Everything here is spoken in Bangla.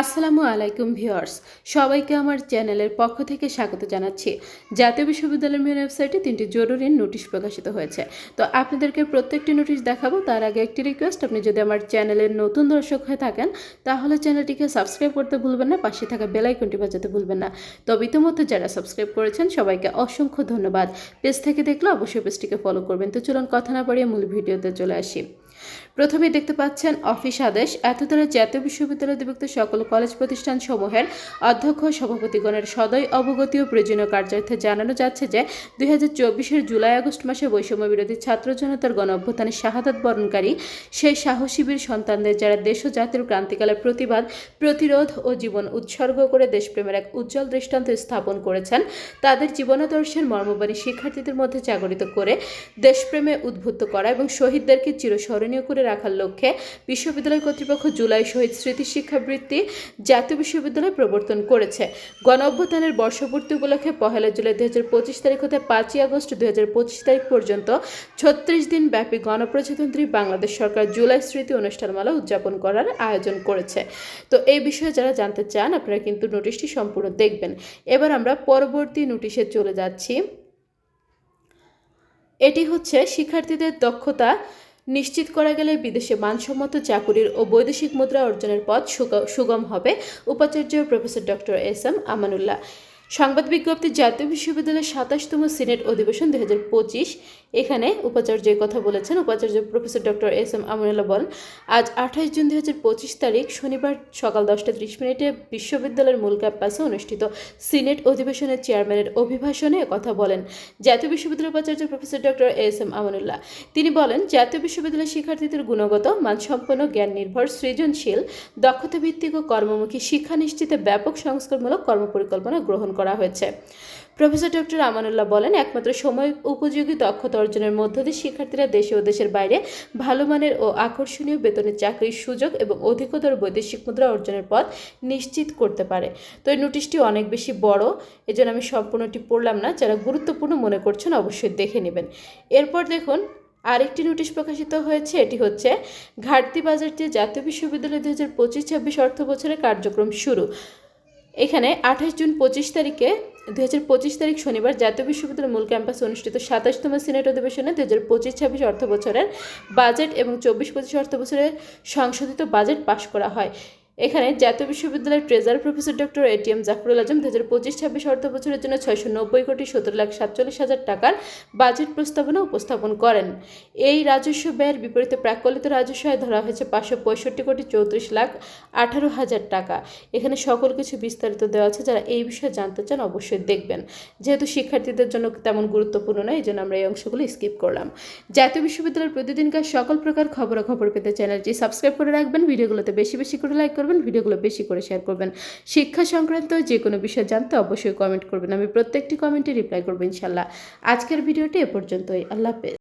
আসসালামু আলাইকুম ভিউয়ার্স, সবাইকে আমার চ্যানেলের পক্ষ থেকে স্বাগত জানাচ্ছি। জাতীয় বিশ্ববিদ্যালয়ের মেন ওয়েবসাইটে তিনটি জরুরি নোটিশ প্রকাশিত হয়েছে। তো আপনাদেরকে প্রত্যেকটি নোটিশ দেখাবো, তার আগে একটি রিকোয়েস্ট আপনি যদি আমার চ্যানেলের নতুন দর্শক হয়ে থাকেন, তাহলে চ্যানেলটিকে সাবস্ক্রাইব করতে ভুলবেন না, পাশে থাকা বেল আইকনটি বাজাতে ভুলবেন না। তবে ইতিমধ্যে যারা সাবস্ক্রাইব করেছেন, সবাইকে অসংখ্য ধন্যবাদ। পেজ থেকে দেখলে অবশ্যই পেজটিকে ফলো করবেন। তো চলুন কথা না বাড়িয়ে মূল ভিডিওতে চলে আসি। প্রথমেই দেখতে পাচ্ছেন অফিস আদেশ। এতদ্বারা জাতীয় বিশ্ববিদ্যালয় বিভক্ত সকল কলেজ প্রতিষ্ঠান সমূহের অধ্যক্ষ, সভাপতিগণের সদয় অবগতি ও প্রয়োজনীয় কার্যার্থে জানানো যাচ্ছে যে, দুই হাজার চব্বিশের জুলাই আগস্ট মাসে বৈষম্য বিরোধী ছাত্র জনতার গণ অভ্যুত্থানে শাহাদাত বরণকারী সেই সাহসীবীর সন্তানদের যারা দেশ ও জাতির ক্রান্তিকালের প্রতিবাদ, প্রতিরোধ ও জীবন উৎসর্গ করে দেশপ্রেমের এক উজ্জ্বল দৃষ্টান্ত স্থাপন করেছেন, তাদের জীবনাদর্শের মর্মবাণী শিক্ষার্থীদের মধ্যে জাগরিত করে দেশপ্রেমে উদ্বুদ্ধ করা এবং শহীদদেরকে চিরস্মরণীয় করে রাখার লক্ষ্যে বিশ্ববিদ্যালয় কর্তৃপক্ষ জুলাই শহীদ স্মৃতি শিক্ষাবৃত্তি জাতীয় বিশ্ববিদ্যালয় প্রবর্তন করেছে। গণ অভ্যুত্থানের বর্ষপূর্তি উপলক্ষে পহেলা জুলাই দুই হাজার পঁচিশ তারিখ হতে পাঁচই আগস্ট দুই হাজার পঁচিশ তারিখ পর্যন্ত ছত্রিশ দিন ব্যাপী গণপ্রজাতন্ত্রী বাংলাদেশ সরকার জুলাই স্মৃতি অনুষ্ঠানমালা উদযাপন করার আয়োজন করেছে। তো এই বিষয়ে যারা জানতে চান, আপনারা কিন্তু নোটিশটি সম্পূর্ণ দেখবেন। এবার আমরা পরবর্তী নোটিশে চলে যাচ্ছি। এটি হচ্ছে শিক্ষার্থীদের দক্ষতা নিশ্চিত করা গেলে বিদেশে মানসম্মত চাকুরির ও বৈদেশিক মুদ্রা অর্জনের পথ সুগ- সুগম হবে, উপাচার্য professor doctor S M Amanullah. সংবাদ বিজ্ঞপ্তি জাতীয় বিশ্ববিদ্যালয়ের সাতাশতম সিনেট অধিবেশন দু হাজার পঁচিশ এখানে উপাচার্য কথা বলেছেন। উপাচার্য professor doctor S M Amanullah বলেন, আজ আঠাশ জুন দুই হাজার পঁচিশ তারিখ শনিবার সকাল দশটা ত্রিশ মিনিটে বিশ্ববিদ্যালয়ের মূল ক্যাম্পাসে অনুষ্ঠিত সিনেট অধিবেশনের চেয়ারম্যানের অভিভাষণে কথা বলেন জাতীয় বিশ্ববিদ্যালয়ের উপাচার্য professor doctor S M Amanullah তিনি বলেন, জাতীয় বিশ্ববিদ্যালয়ের শিক্ষার্থীদের গুণগত, মানসম্পন্ন জ্ঞান নির্ভর সৃজনশীল দক্ষতা ভিত্তিক ও কর্মমুখী শিক্ষা নিশ্চিতে ব্যাপক সংস্কারমূলক কর্মপরিকল্পনা গ্রহণ করা হয়েছে। প্রফেসর ডক্টর আমানুল্লাহ বলেন, একমাত্র সময় উপযোগী দক্ষতা অর্জনের মধ্য দিয়ে শিক্ষার্থীরা দেশে ও দেশের বাইরে ভালো মানের ও আকর্ষণীয় বেতনের চাকরির সুযোগ এবং অধিকতর বৈদেশিক মুদ্রা অর্জনের পথ নিশ্চিত করতে পারে। তো এই নোটিশটি অনেক বেশি বড়, এজন্য আমি সম্পূর্ণটি পড়লাম না। যারা গুরুত্বপূর্ণ মনে করছেন অবশ্যই দেখে নেবেন। এরপর দেখুন, আরেকটি নোটিশ প্রকাশিত হয়েছে, এটি হচ্ছে, ঘাটতি বাজারটি জাতীয় বিশ্ববিদ্যালয় দু হাজার পঁচিশ ছাব্বিশ অর্থ বছরের কার্যক্রম শুরু। এখানে আঠাশ জুন পঁচিশ তারিখে দুই হাজার পঁচিশ তারিখ শনিবার জাতীয় বিশ্ববিদ্যালয়ের মূল ক্যাম্পাসে অনুষ্ঠিত সাতাশতম সিনেট অধিবেশনে দু হাজার পঁচিশ, ছাব্বিশ অর্থ বছরের বাজেট এবং চব্বিশ পঁচিশ অর্থ বছরের সংশোধিত বাজেট পাশ করা হয়। এখানে জাতীয় বিশ্ববিদ্যালয়ের treasurer professor doctor ATM Jafrul Azam দু হাজার পঁচিশ, ছাব্বিশ অর্থ বছরের জন্য ছয়শো নব্বই কোটি সতেরো লাখ সাতচল্লিশ হাজার টাকার বাজেট প্রস্তাবনা উপস্থাপন করেন। এই রাজস্ব ব্যয়ের বিপরীতে প্রাকলিত রাজস্ব আয় ধরা হয়েছে পাঁচশো পঁয়ষট্টি কোটি চৌত্রিশ লাখ আঠারো হাজার টাকা। এখানে সকল কিছু বিস্তারিত দেওয়া আছে, যারা এই বিষয়ে জানতে চান অবশ্যই দেখবেন। যেহেতু শিক্ষার্থীদের জন্য তেমন গুরুত্বপূর্ণ নয় এই জন্য আমরা এই অংশগুলো স্কিপ করলাম। জাতীয় বিশ্ববিদ্যালয়ের প্রতিদিনকার সকল প্রকার খবরাখবর পেতে চ্যানেলটি সাবস্ক্রাইব করে রাখবেন। ভিডিওগুলোতে বেশি বেশি করে লাইক করবেন, ভিডিওগুলো বেশি করে শেয়ার করবেন। শিক্ষা সংক্রান্ত যে কোনো বিষয় জানতে অবশ্যই কমেন্ট করবেন। আমি প্রত্যেকটি কমেন্টে রিপ্লাই করব ইনশাল্লাহ আজকের ভিডিওটি এ পর্যন্তই। আল্লাহ হাফেজ।